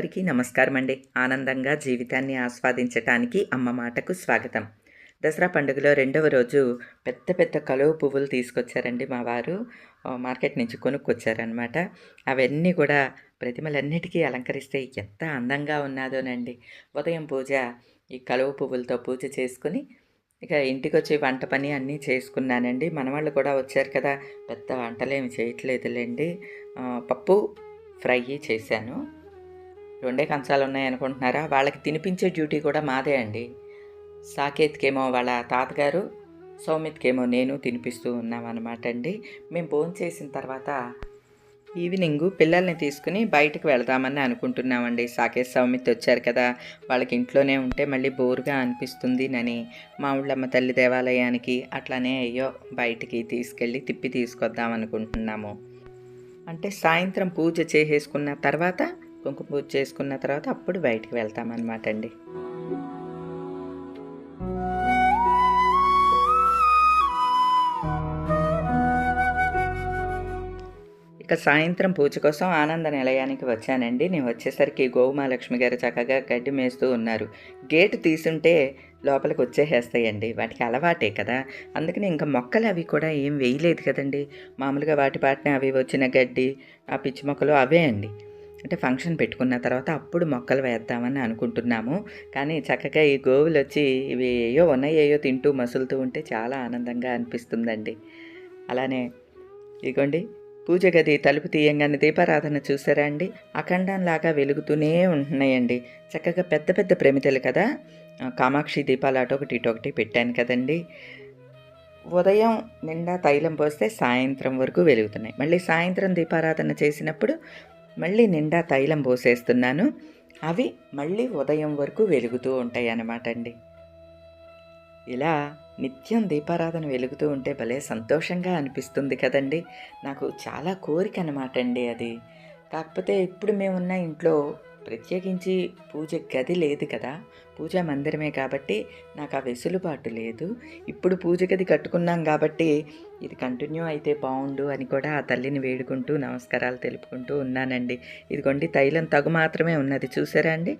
అందరికీ నమస్కారం అండి ఆనందంగా జీవితాన్ని ఆస్వాదించటానికి అమ్మ మాటకు స్వాగతం. దసరా పండుగలో రెండవ రోజు పెద్ద పెద్ద కలువ పువ్వులు తీసుకొచ్చారండి మా వారు. మార్కెట్ నుంచి కొనుక్కొచ్చారనమాట అవన్నీ కూడా ప్రతిమలన్నిటికీ అలంకరిస్తే ఎంత అందంగా ఉన్నాదోనండి. ఉదయం పూజ ఈ కలువ పువ్వులతో పూజ చేసుకుని ఇక ఇంటికి వచ్చి వంట పని అన్నీ చేసుకున్నానండి. మనవాళ్ళు కూడా వచ్చారు కదా పెద్ద వంటలేమి చేయట్లేదులేండి. పప్పు ఫ్రై చేశాను. రెండే కంచాలు ఉన్నాయి అనుకుంటున్నారా? వాళ్ళకి తినిపించే డ్యూటీ కూడా మాదే అండి. సాకేత్కేమో వాళ్ళ తాతగారు సౌమిత్కేమో నేను తినిపిస్తూ ఉన్నామన్నమాట అండి. మేము భోజనం చేసిన తర్వాత ఈవినింగ్ పిల్లల్ని తీసుకుని బయటకు వెళదామని అనుకుంటున్నామండి. సాకేత్ సౌమిత్ వచ్చారు కదా వాళ్ళకి ఇంట్లోనే ఉంటే మళ్ళీ బోరుగా అనిపిస్తుంది అని మా ఊళ్ళమ్మ తల్లి దేవాలయానికి అట్లానే అయ్యో బయటికి తీసుకెళ్ళి తిప్పి తీసుకొద్దాం అనుకుంటున్నాము. అంటే సాయంత్రం పూజ చేసేసుకున్న తర్వాత కుంకుమ పూజ చేసుకున్న తర్వాత అప్పుడు బయటికి వెళ్తామన్నమాట అండి. ఇక సాయంత్రం పూజ కోసం ఆనంద నిలయానికి వచ్చానండి. నేను వచ్చేసరికి గోవుమాలక్ష్మి గారు చక్కగా గడ్డి మేస్తూ ఉన్నారు. గేటు తీసుంటే లోపలికి వచ్చేసేస్తాయండి. వాటికి అలవాటే కదా. అందుకని ఇంకా మొక్కలు అవి కూడా ఏం వేయలేదు కదండి. మామూలుగా వాటి పాటిన అవి వచ్చిన గడ్డి ఆ పిచ్చి మొక్కలు అవే అండి. అంటే ఫంక్షన్ పెట్టుకున్న తర్వాత అప్పుడు మొక్కలు వేద్దామని అనుకుంటున్నాము. కానీ చక్కగా ఈ గోవులు వచ్చి ఇవి ఏయో ఉన్నాయేయో తింటూ మసులుతూ ఉంటే చాలా ఆనందంగా అనిపిస్తుందండి. అలానే ఇదిగోండి పూజ గది తలుపు తీయంగానే దీపారాధన చూసారా అండి? అఖండంలాగా వెలుగుతూనే ఉంటున్నాయండి. చక్కగా పెద్ద పెద్ద ప్రమితలు కదా? కామాక్షి దీపాలు అటొకటి ఇటొకటి పెట్టాను కదండి. ఉదయం నిండా తైలం పోస్తే సాయంత్రం వరకు వెలుగుతున్నాయి. మళ్ళీ సాయంత్రం దీపారాధన చేసినప్పుడు మళ్ళీ నిండా తైలం పోసేస్తున్నాను. అవి మళ్ళీ ఉదయం వరకు వెలుగుతూ ఉంటాయి అన్నమాట అండి. ఇలా నిత్యం దీపారాధన వెలుగుతూ ఉంటే భలే సంతోషంగా అనిపిస్తుంది కదండి. నాకు చాలా కోరిక అనమాట అండి అది. కాకపోతే ఇప్పుడు మేమున్న ఇంట్లో ప్రత్యేకించి పూజ గది లేదు కదా. పూజా మందిరమే కాబట్టి నాకు ఆ వెసులుబాటు లేదు. ఇప్పుడు పూజ గది కట్టుకున్నాం కాబట్టి ఇది కంటిన్యూ అయితే బాగుండు అని కూడా ఆ తల్లిని వేడుకుంటూ నమస్కారాలు తెలుపుకుంటూ ఉన్నానండి. ఇదిగోండి తైలం తగు మాత్రమే ఉన్నది. చూసారా అండి?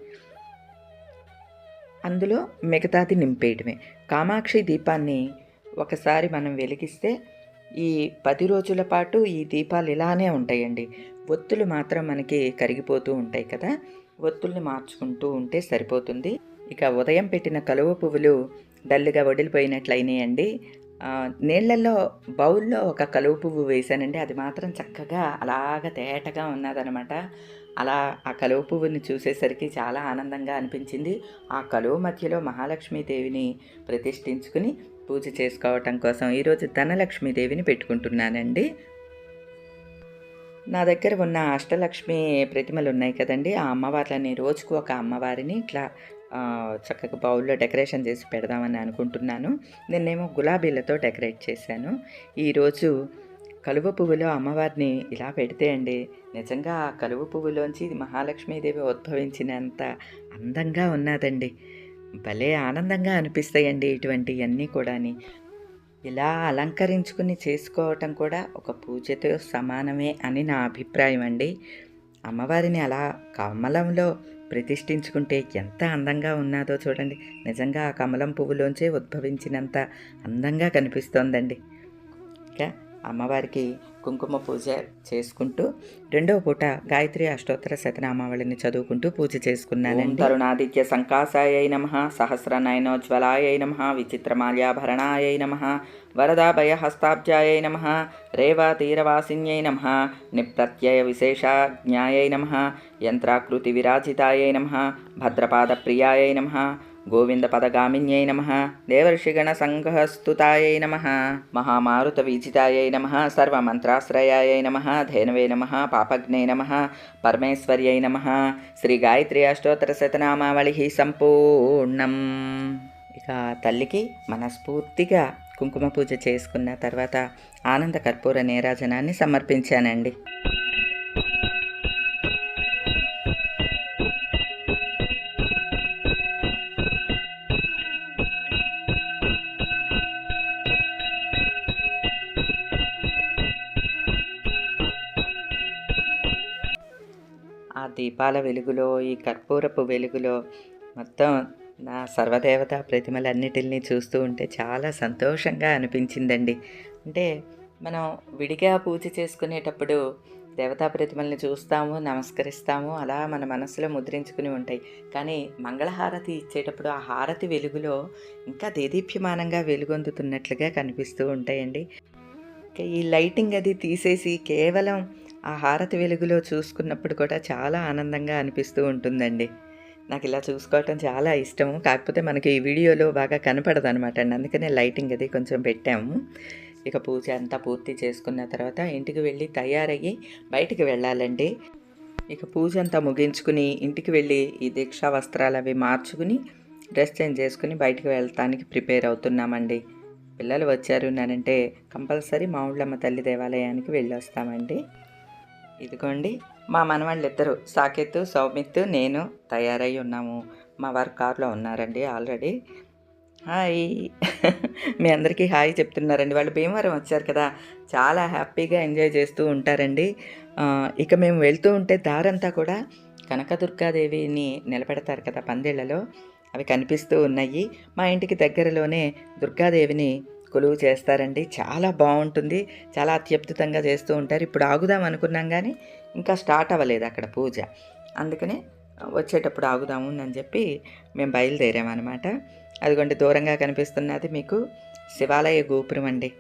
అందులో మిగతాది నింపేయటమే కామాక్షి దీపాన్ని ఒకసారి మనం వెలిగిస్తే ఈ పది రోజుల పాటు ఈ దీపాలు ఇలానే ఉంటాయండి. ఒత్తులు మాత్రం మనకి కరిగిపోతూ ఉంటాయి కదా. ఒత్తుల్ని మార్చుకుంటూ ఉంటే సరిపోతుంది. ఇక ఉదయం పెట్టిన కలువ పువ్వులు డల్లుగా వడిలిపోయినట్లయినాయండి. ఆ, నీళ్ళల్లో బౌల్లో ఒక కలువ పువ్వు వేశానండి. అది మాత్రం చక్కగా అలాగ తేటగా ఉన్నదనమాట. అలా ఆ కలువ పువ్వుని చూసేసరికి చాలా ఆనందంగా అనిపించింది. ఆ కలువ మధ్యలో మహాలక్ష్మీదేవిని ప్రతిష్ఠించుకుని పూజ చేసుకోవటం కోసం ఈరోజు ధనలక్ష్మీదేవిని పెట్టుకుంటున్నానండి. నా దగ్గర ఉన్న అష్టలక్ష్మి ప్రతిమలు ఉన్నాయి కదండి. ఆ అమ్మవార్లని రోజుకు ఒక అమ్మవారిని ఇట్లా చక్కగా బౌల్లో డెకరేషన్ చేసి పెడదామని అనుకుంటున్నాను. నిన్నేమో గులాబీలతో డెకరేట్ చేశాను. ఈరోజు కలువ పువ్వులో అమ్మవారిని ఇలా పెడితే అండి నిజంగా ఆ కలువ పువ్వులోంచి మహాలక్ష్మీదేవి ఉద్భవించినంత అందంగా ఉన్నదండి. భలే ఆనందంగా అనిపిస్తాయండి ఇటువంటివన్నీ కూడాని. ఇలా అలంకరించుకుని చేసుకోవటం కూడా ఒక పూజతో సమానమే అని నా అభిప్రాయం అండి. అమ్మవారిని అలా కమలంలో ప్రతిష్ఠించుకుంటే ఎంత అందంగా ఉన్నాదో చూడండి. నిజంగా ఆ కమలం పువ్వులోంచే ఉద్భవించినంత అందంగా కనిపిస్తోందండి. ఇక అమ్మవారికి కుంకుమ పూజ చేసుకుంటూ రెండవ పూట గాయత్రి అష్టోత్తర శతనామావళిని చదువుకుంటూ పూజ చేసుకున్నానండి. తరుణాదిత్య సంకాసాయ నమ సహస్రనయనోజ్వలాయ నమ విచిత్రమాల్యాభరణాయ నమ వరదాభయ హస్తాబ్జాయ నమ రేవాతీరవాసిన్యై నమ నిప్రత్యయ విశేషాజ్ఞాయ నమ యంత్రాకృతి విరాజితాయ నమ భద్రపాదప్రియాయ నమ గోవిందపదగామిన్యై నమ దేవర్షిగణసంఘస్తుతాయై నమ మహామారుతవీజితాయై నమ సర్వమంత్రాశ్రయాయై నమ ధేనవే నమ పాపజ్ఞై నమ పరమేశ్వర్యై నమ శ్రీ గాయత్రి అష్టోత్తర శతనామావళి సంపూర్ణం. ఇక తల్లికి మనస్ఫూర్తిగా కుంకుమ పూజ చేసుకున్న తర్వాత ఆనంద కర్పూర నీరాజనాన్ని సమర్పించానండి. దీపాల వెలుగులో ఈ కర్పూరపు వెలుగులో మొత్తం నా సర్వదేవత ప్రతిమలన్నిటిని చూస్తూ ఉంటే చాలా సంతోషంగా అనిపించిందండి. అంటే మనం విడిగా పూజ చేసుకునేటప్పుడు దేవతా ప్రతిమల్ని చూస్తాము నమస్కరిస్తాము అలా మన మనసులో ముద్రించుకుని ఉంటాయి. కానీ మంగళహారతి ఇచ్చేటప్పుడు ఆ హారతి వెలుగులో ఇంకా దేదీప్యమానంగా వెలుగొందుతున్నట్లుగా కనిపిస్తూ ఉంటాయండి. ఈ లైటింగ్ అది తీసేసి కేవలం ఆ హారతి వెలుగులో చూసుకున్నప్పుడు కూడా చాలా ఆనందంగా అనిపిస్తూ ఉంటుందండి. నాకు ఇలా చూసుకోవటం చాలా ఇష్టము. కాకపోతే మనకి ఈ వీడియోలో బాగా కనపడదు అనమాట అండి. అందుకనే లైటింగ్ అది కొంచెం పెట్టాము. ఇక పూజ అంతా పూర్తి చేసుకున్న తర్వాత ఇంటికి వెళ్ళి తయారయ్యి బయటికి వెళ్ళాలండి. ఇక పూజ అంతా ముగించుకుని ఇంటికి వెళ్ళి ఈ దీక్షా వస్త్రాలు అవి మార్చుకుని డ్రెస్ చేంజ్ చేసుకుని బయటికి వెళ్తానికి ప్రిపేర్ అవుతున్నామండి. పిల్లలు వచ్చారు నానంటే కంపల్సరీ మా ఊళ్ళమ్మ తల్లి దేవాలయానికి వెళ్ళి వస్తామండి ఇదిగోండి మా మనవాళ్ళు ఇద్దరు సాకేత్ సౌమిత్ నేను తయారై ఉన్నాము. మా వారు కారులో ఉన్నారండి ఆల్రెడీ. హాయ్. మీ అందరికీ హాయ్ చెప్తున్నారండి. వాళ్ళు భీమవరం వచ్చారు కదా చాలా హ్యాపీగా ఎంజాయ్ చేస్తూ ఉంటారండి. ఇక మేము వెళ్తూ ఉంటే దారంతా కూడా కనకదుర్గాదేవిని నిలబెడతారు కదా పందిళ్ళలో అవి కనిపిస్తూ ఉన్నాయి. మా ఇంటికి దగ్గరలోనే దుర్గాదేవిని కొలువు చేస్తారండి. చాలా బాగుంటుంది. చాలా అత్యద్భుతంగా చేస్తూ ఉంటారు. ఇప్పుడు ఆగుదాం అనుకున్నాం కానీ ఇంకా స్టార్ట్ అవ్వలేదు అక్కడ పూజ. అందుకనే వచ్చేటప్పుడు ఆగుదాము అని చెప్పి మేము బయలుదేరామన్నమాట. అదిగోండి దూరంగా కనిపిస్తున్నది మీకు శివాలయ గోపురం అండి.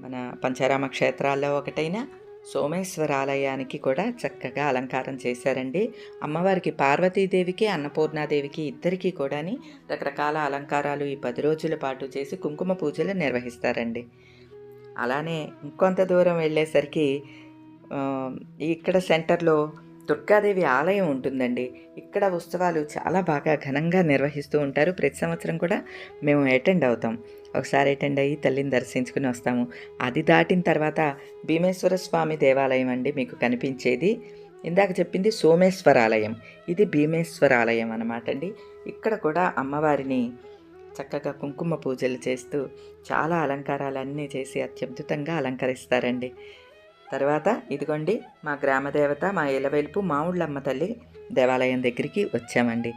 మన పంచారామ క్షేత్రాల్లో ఒకటైన సోమేశ్వర ఆలయానికి కూడా చక్కగా అలంకారం చేశారండి. అమ్మవారికి పార్వతీదేవికి అన్నపూర్ణాదేవికి ఇద్దరికీ కూడాని రకరకాల అలంకారాలు ఈ పది రోజుల పాటు చేసి కుంకుమ పూజలు నిర్వహిస్తారండి. అలానే ఇంకొంత దూరం వెళ్ళేసరికి ఇక్కడ సెంటర్లో దుర్గాదేవి ఆలయం ఉంటుందండి. ఇక్కడ ఉత్సవాలు చాలా బాగా ఘనంగా నిర్వహిస్తూ ఉంటారు. ప్రతి సంవత్సరం కూడా మేము అటెండ్ అవుతాం. ఒకసారి అటెండ్ అయ్యి తల్లిని దర్శించుకుని వస్తాము. అది దాటిన తర్వాత భీమేశ్వర స్వామి దేవాలయం అండి మీకు కనిపించేది. ఇందాక చెప్పింది సోమేశ్వర ఆలయం ఇది భీమేశ్వర ఆలయం అనమాట అండి. ఇక్కడ కూడా అమ్మవారిని చక్కగా కుంకుమ పూజలు చేస్తూ చాలా అలంకారాలన్నీ చేసి అత్యద్భుతంగా అలంకరిస్తారండి. తర్వాత ఇదిగోండి మా గ్రామదేవత మా ఇలవెలుపు మావుళ్ళమ్మ తల్లి దేవాలయం దగ్గరికి వచ్చామండి.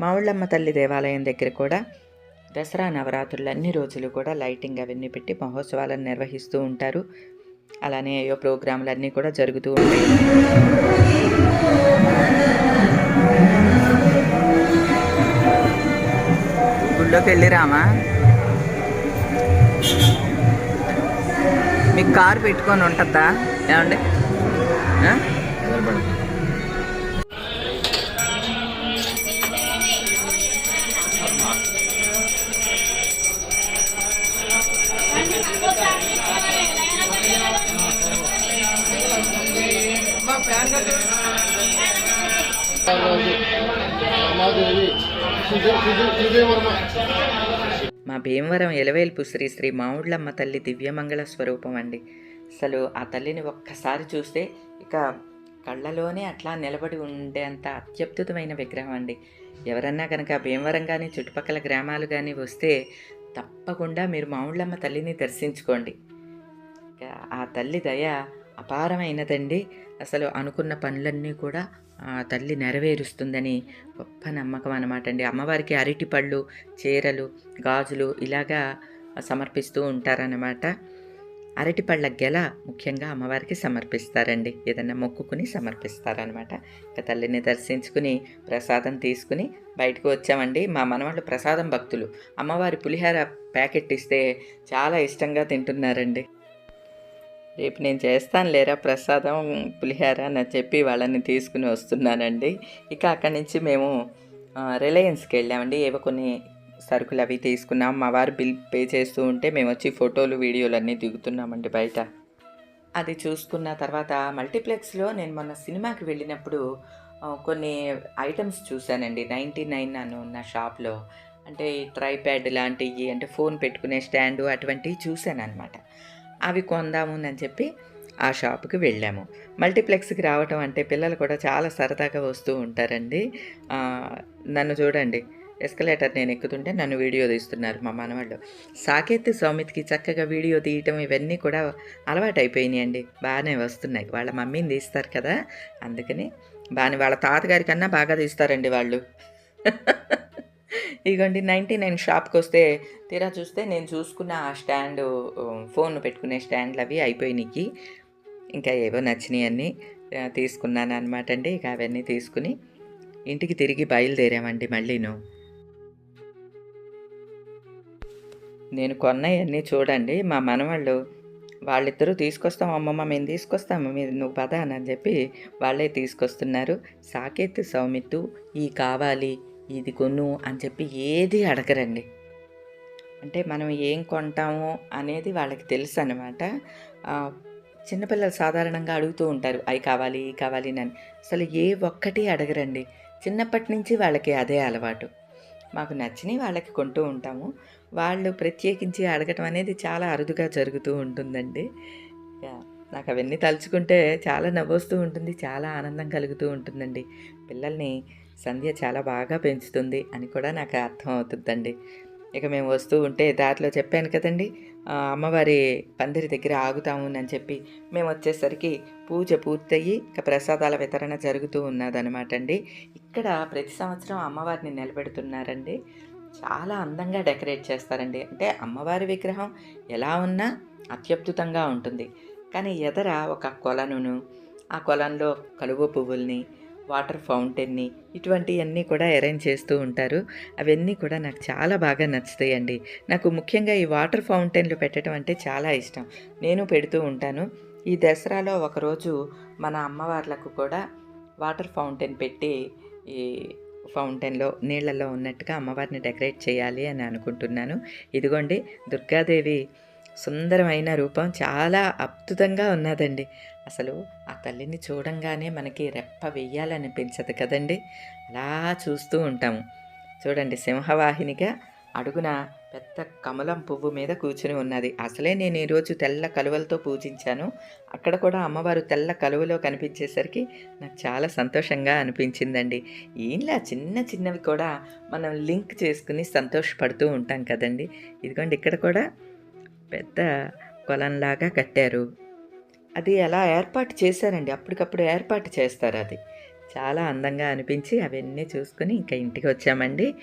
మావుళ్ళమ్మ తల్లి దేవాలయం దగ్గర కూడా దసరా నవరాత్రులు అన్ని రోజులు కూడా లైటింగ్ అవన్నీ పెట్టి మహోత్సవాలను నిర్వహిస్తూ ఉంటారు. అలానే అయ్యో ప్రోగ్రాంలు అన్నీ కూడా జరుగుతూ ఉంటాయి. గుళ్ళోకి వెళ్ళిరామా మీకు కారు పెట్టుకొని ఉంటుందా? ఏమండి? మా భీమవరం ఎలవేల్పు శ్రీ శ్రీ మావుళ్ళమ్మ తల్లి దివ్యమంగళ స్వరూపం అండి. అసలు ఆ తల్లిని ఒక్కసారి చూస్తే ఇక కళ్ళలోనే అట్లా నిలబడి ఉండేంత అత్యద్భుతమైన విగ్రహం అండి. ఎవరన్నా కనుక భీమవరం కానీ చుట్టుపక్కల గ్రామాలు కానీ వస్తే తప్పకుండా మీరు మావుళ్ళమ్మ తల్లిని దర్శించుకోండి. ఇక ఆ తల్లి దయ అపారమైనదండి. అసలు అనుకున్న పనులన్నీ కూడా ఆ తల్లి నెరవేరుస్తుందని గొప్ప నమ్మకం అనమాట అండి అమ్మవారికి అరటి పళ్ళు చీరలు గాజులు ఇలాగా సమర్పిస్తూ ఉంటారన్నమాట. అరటిపళ్ళ గెల ముఖ్యంగా అమ్మవారికి సమర్పిస్తారండి. ఏదన్నా మొక్కుకుని సమర్పిస్తారనమాట ఇక తల్లిని దర్శించుకుని ప్రసాదం తీసుకుని బయటకు వచ్చామండి. మా మనవాళ్ళు ప్రసాదం భక్తులు. అమ్మవారి పులిహార ప్యాకెట్ ఇస్తే చాలా ఇష్టంగా తింటున్నారండి. రేపు నేను చేస్తాను లేరా ప్రసాదం పులిహార అని చెప్పి వాళ్ళని తీసుకుని వస్తున్నానండి. ఇక అక్కడి నుంచి మేము రిలయన్స్కి వెళ్ళామండి. ఏవో కొన్ని సరుకులు అవి తీసుకున్నాం. మా వారు బిల్ పే చేస్తూ ఉంటే మేము వచ్చి ఫోటోలు వీడియోలు అన్నీ దిగుతున్నామండి బయట. అది చూసుకున్న తర్వాత మల్టీప్లెక్స్లో నేను మొన్న సినిమాకి వెళ్ళినప్పుడు కొన్ని ఐటమ్స్ చూశానండి. నైంటీ నైన్ అని ఉన్న షాప్లో. అంటే ట్రైప్యాడ్ లాంటివి అంటే ఫోన్ పెట్టుకునే స్టాండు అటువంటివి చూశాను అనమాట అవి కొందాము అని చెప్పి ఆ షాప్కి వెళ్ళాము. మల్టీప్లెక్స్కి రావటం అంటే పిల్లలు కూడా చాలా సరదాగా వస్తూ ఉంటారండి. నన్ను చూడండి. ఎస్కలేటర్ నేను ఎక్కుతుంటే నన్ను వీడియో తీస్తున్నారు మా మనవాళ్ళు. సాకేత్ సౌమిత్కి చక్కగా వీడియో తీయటం ఇవన్నీ కూడా అలవాటు అయిపోయినాయండి బాగానే వస్తున్నాయి. వాళ్ళ మమ్మీని తీస్తారు కదా? అందుకని బాగానే వాళ్ళ తాతగారి కన్నా బాగా తీస్తారండి వాళ్ళు. ఇదిగోండి నైంటీ నైన్ షాప్కి వస్తే తీరా చూస్తే నేను చూసుకున్న ఆ స్టాండ్ ఫోన్ పెట్టుకునే స్టాండ్లు అవి అయిపోయినాయి. ఇంకా ఏవో నచ్చినాయన్నీ తీసుకున్నాను అనమాట అండి. ఇక అవన్నీ తీసుకుని ఇంటికి తిరిగి బయలుదేరామండి మళ్ళీను. నేను కొన్నవన్నీ చూడండి. మా మనవాళ్ళు వాళ్ళిద్దరూ తీసుకొస్తాం. అమ్మమ్మ మేము తీసుకొస్తాము మీరు నువ్వు పద అని చెప్పి వాళ్ళే తీసుకొస్తున్నారు. సాకేత్ సౌమిత్తు ఈ కావాలి ఇది కొను అని చెప్పి ఏది అడగరండి. అంటే మనం ఏం కొంటాము అనేది వాళ్ళకి తెలుసు అనమాట చిన్నపిల్లలు సాధారణంగా అడుగుతూ ఉంటారు అవి కావాలి ఈ కావాలి అని. అసలు ఏ ఒక్కటి అడగరండి. చిన్నప్పటి నుంచి వాళ్ళకి అదే అలవాటు. మాకు నచ్చినవి వాళ్ళకి కొంటూ ఉంటాము. వాళ్ళు ప్రత్యేకించి అడగటం అనేది చాలా అరుదుగా జరుగుతూ ఉంటుందండి. నాకు అవన్నీ తలుచుకుంటే చాలా నవ్వొస్తూ ఉంటుంది చాలా ఆనందం కలుగుతూ ఉంటుందండి. పిల్లల్ని సంధ్య చాలా బాగా పెంచుతుంది అని కూడా నాకు అర్థం అవుతుందండి. ఇక మేము వస్తూ ఉంటే దారిలో చెప్పాను కదండి అమ్మవారి పందిరి దగ్గర ఆగుతాము అని చెప్పి మేము వచ్చేసరికి పూజ పూర్తయ్యి ఇక ప్రసాదాల వితరణ జరుగుతూ ఉన్నదనమాట అండి ఇక్కడ ప్రతి సంవత్సరం అమ్మవారిని నిలబెడుతున్నారండి. చాలా అందంగా డెకరేట్ చేస్తారండి. అంటే అమ్మవారి విగ్రహం ఎలా ఉన్నా అత్యద్భుతంగా ఉంటుంది. కానీ ఎదర ఒక కొలనును ఆ కొలంలో కలువ పువ్వుల్ని వాటర్ ఫౌంటైన్ని ఇటువంటివన్నీ కూడా అరేంజ్ చేస్తూ ఉంటారు. అవన్నీ కూడా నాకు చాలా బాగా నచ్చుతాయండి. నాకు ముఖ్యంగా ఈ వాటర్ ఫౌంటైన్లు పెట్టడం అంటే చాలా ఇష్టం. నేను పెడుతూ ఉంటాను. ఈ దసరాలో ఒకరోజు మన అమ్మవార్లకు కూడా వాటర్ ఫౌంటైన్ పెట్టి ఈ ఫౌంటైన్లో నీళ్ళలో ఉన్నట్టుగా అమ్మవారిని డెకరేట్ చేయాలి అని అనుకుంటున్నాను. ఇదిగోండి దుర్గాదేవి సుందరమైన రూపం చాలా అద్భుతంగా ఉన్నదండి. అసలు ఆ తల్లిని చూడంగానే మనకి రెప్ప వెయ్యాలనిపించదు కదండి. అలా చూస్తూ ఉంటాము. చూడండి సింహవాహినిగా అడుగున పెద్ద కమలం పువ్వు మీద కూర్చుని ఉన్నది. అసలే నేను ఈరోజు తెల్ల కలువలతో పూజించాను. అక్కడ కూడా అమ్మవారు తెల్ల కలువలో కనిపించేసరికి నాకు చాలా సంతోషంగా అనిపించిందండి. ఇలా చిన్న చిన్నవి కూడా మనం లింక్ చేసుకుని సంతోషపడుతూ ఉంటాం కదండి. ఇదిగోండి ఇక్కడ కూడా పెద్ద కొలంలాగా కట్టారు. అది ఎలా ఏర్పాటు చేశారండి? అప్పటికప్పుడు ఏర్పాటు చేస్తారు అది. చాలా అందంగా అనిపించి అవన్నీ చూసుకుని ఇంకా ఇంటికి వచ్చామండి.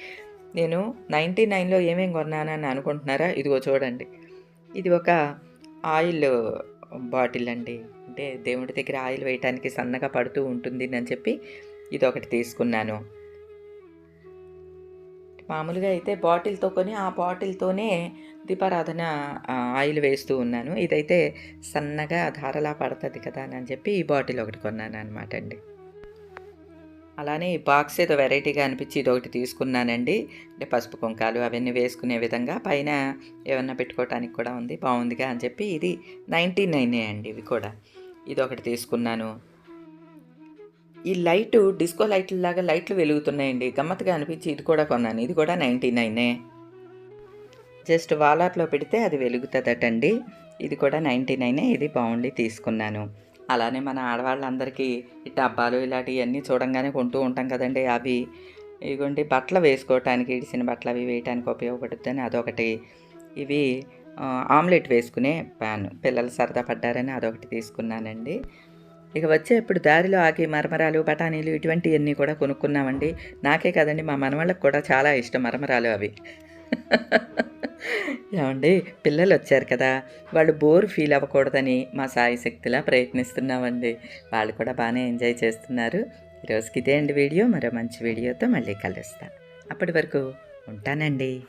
నేను నైంటీ నైన్లో ఏమేం కొన్నానని అనుకుంటున్నారా? ఇదిగో చూడండి. ఇది ఒక ఆయిల్ బాటిల్ అండి. అంటే దేవుడి దగ్గర ఆయిల్ వేయటానికి సన్నగా పడుతూ ఉంటుంది అని చెప్పి ఇది ఒకటి తీసుకున్నాను. మామూలుగా అయితే బాటిల్తో కొని ఆ బాటిల్తోనే దీపారాధన ఆయిల్ వేస్తూ ఉన్నాను. ఇదైతే సన్నగా ధారలా పడుతుంది కదా అని చెప్పి ఈ బాటిల్ ఒకటి కొన్నాను అనమాట అండి. అలానే ఈ బాక్స్ ఏదో వెరైటీగా అనిపించి ఇది ఒకటి తీసుకున్నానండి. అంటే పసుపు కుంకాలు అవన్నీ వేసుకునే విధంగా పైన ఏమన్నా పెట్టుకోవటానికి కూడా ఉంది బాగుందిగా అని చెప్పి ఇది నైంటీ నైనే అండి ఇవి కూడా. ఇది ఒకటి తీసుకున్నాను. ఈ లైటు డిస్కో లైట్ల లాగా లైట్లు వెలుగుతున్నాయండి. గమ్మత్తుగా అనిపించి ఇది కూడా కొన్నాను. ఇది కూడా నైంటీ నైనే జస్ట్ వాలార్లో పెడితే అది వెలుగుతుందటండి. ఇది కూడా నైంటీ నైనే ఇది బాగుండి తీసుకున్నాను. అలానే మన ఆడవాళ్ళందరికీ ఈ డబ్బాలు ఇలాంటివన్నీ చూడంగానే కొంటూ ఉంటాం కదండి అవి. ఇగోండి బట్టలు వేసుకోవటానికి ఇడిసిన బట్టలు అవి వేయటానికి ఉపయోగపడుతుందని అదొకటి. ఇవి ఆమ్లెట్ వేసుకునే ప్యాన్. పిల్లలు సరదా పడ్డారని అదొకటి తీసుకున్నానండి. ఇక వచ్చేప్పుడు దారిలో ఆగి మరమరాలు బఠానీలు ఇటువంటివన్నీ కూడా కొనుక్కున్నామండి. నాకే కదండి మా మనవాళ్ళకి కూడా చాలా ఇష్టం మరమరాలు అవి. ఏమండి పిల్లలు వచ్చారు కదా వాళ్ళు బోర్ ఫీల్ అవ్వకూడదని మా సాయి శక్తిలా ప్రయత్నిస్తున్నామండి. వాళ్ళు కూడా బాగానే ఎంజాయ్ చేస్తున్నారు. ఈరోజుకి ఇదే అండి వీడియో. మరో మంచి వీడియోతో మళ్ళీ కలుస్తాను అప్పటి వరకు ఉంటానండి.